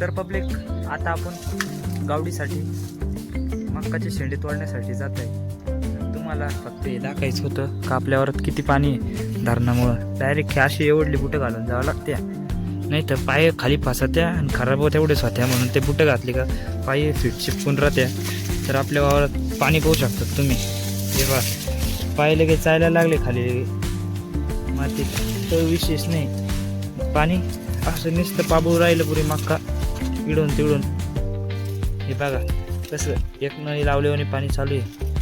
तर पब्लिक आता आपण गावडीसाठी मक्काचे शेंडे तोडण्यासाठी जात आहे तुम्हाला फक्त हे दाखायचं होतं का आपल्या किती पाणी आहे? धरणामुळं. डायरेक्ट अशी एवढली बुटं घालून जावं लागत्या. नाही तर पाय खाली फासत्या आणि खराब होत्या एवढेच होत्या म्हणून ते बुटं घातली का पाय फिट चिपकून राहत्या. तर आपल्या वावरात पाणी पाहू शकतात तुम्ही. तेव्हा पाय लगेच चायला लागले खाली. मातीत तर विशेष नाही. पाणी असं नुसतं पाबू राहिलं पुरी मक्का. इडून तिडून हे बघा कसं एक नळी लावल्यावर पाणी चालू आहे.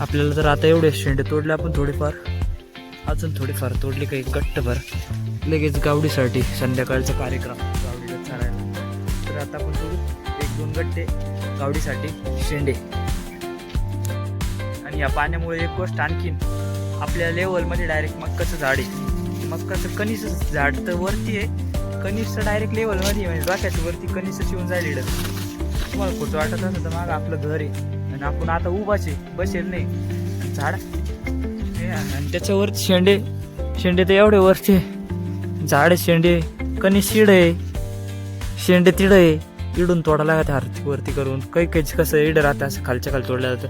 आपल्याला तर आता एवढे शेंडे तोडले आपण थोडेफार. अजून थोडेफार तोडले काही कट्टभर लगेच गावडीसाठी संध्याकाळचा कार्यक्रम गावडीला चालायला. तर आता आपण तोडू एक दोन गट्टे गावडीसाठी शेंडे. आणि या पाण्यामुळे एक गोष्ट आणखीन आपल्या लेवलमध्ये डायरेक्ट मक्काचं झाड आहे. मक्काचं कणीस झाड तर वरती आहे कनिष्ठ डायरेक्ट लेवलमध्ये म्हणजे डोक्याच्या वरती कनिष्ठ शिवून जाईल तुम्हाला खोटं वाटत असं तर मागं आपलं घर आहे. आणि आपण आता उभाचे बसेल नाही. झाड. आणि त्याच्यावरती शेंडे. शेंडे तर एवढे वरती झाड आहे, शेंडे कणीस शिड आहे. शेंडे तिड आहे. इडून तोडायला लागत आरती वरती करून. काही काही कसं इडं राहतं असं खालच्या खाली तोडलं जातं.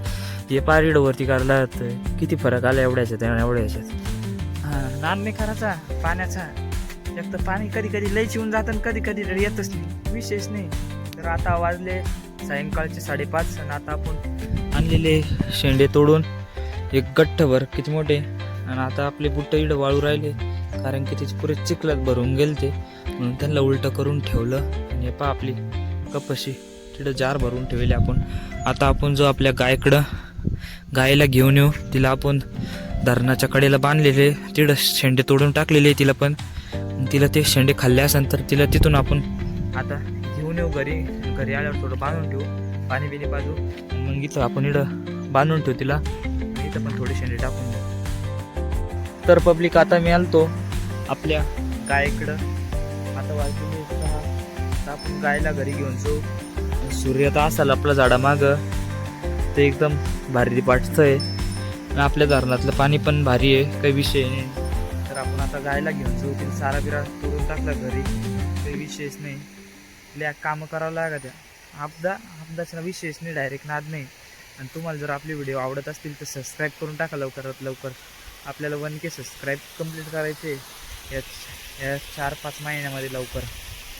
हे पार इडं वरती काढला जातं किती फरक आला एवढ्याच्यात एवढ्याच्या एवढ्या ह्याच्यात हा नान नाही करायचा पाण्याचा. एक तर पाणी कधी कधी लई चिवून जातं आणि कधी कधी येतच नाही. विशेष नाही. तर आता वाजले सायंकाळचे साडेपाच आणि आता आपण आणलेले शेंडे तोडून एक गठ्ठभर किती मोठे आणि आता आपले बुट्ट इडं वाळू राहिले. कारण की त्याचे पुरे चिखलात भरून गेले ते म्हणून त्यांना उलटं करून ठेवलं. आणि हे पहा आपली कपशी. तिथं जार भरून ठेवले आपण. आता आपण जो आपल्या गायकडं गायला घेऊन येऊ. तिला आपण धरणाच्या कडेला बांधलेले. तिथं शेंडे तोडून टाकलेले तिला पण. तिला ते शेंडे खाल्ले असेल तर तिला तिथून आपण आता घेऊन येऊ घरी. घरी आल्यावर थोडं बांधून ठेवू. पाणी बिणी बाजू मग इथं आपण इथं बांधून ठेवू तिला. इथं पण थोडे शेंडे टाकून देऊ. तर पब्लिक आता मी आलतो आपल्या गायकडं. आता वाजलेले सहा. आता आपण गायला घरी घेऊन जाऊ. सूर्य तर असाल आपला झाडामागं. ते एकदम भारी वाटतंय आणि आपल्या धरणातलं पाणी पण भारी आहे. काही विषय नाही. तर आपण आता गायला घेऊन जाऊ. तिने सारा बिरा तोडून टाकला घरी. काही विशेष नाही. आपल्या कामं करावं लागा त्या अपदा अपदाचा विशेष नाही डायरेक्ट नाद नाही. आणि तुम्हाला जर आपले व्हिडिओ आवडत असतील तर सबस्क्राईब करून टाका लवकरात लवकर. आपल्याला वन के सबस्क्राईब कंप्लीट करायचे या या चार पाच महिन्यामध्ये लवकर.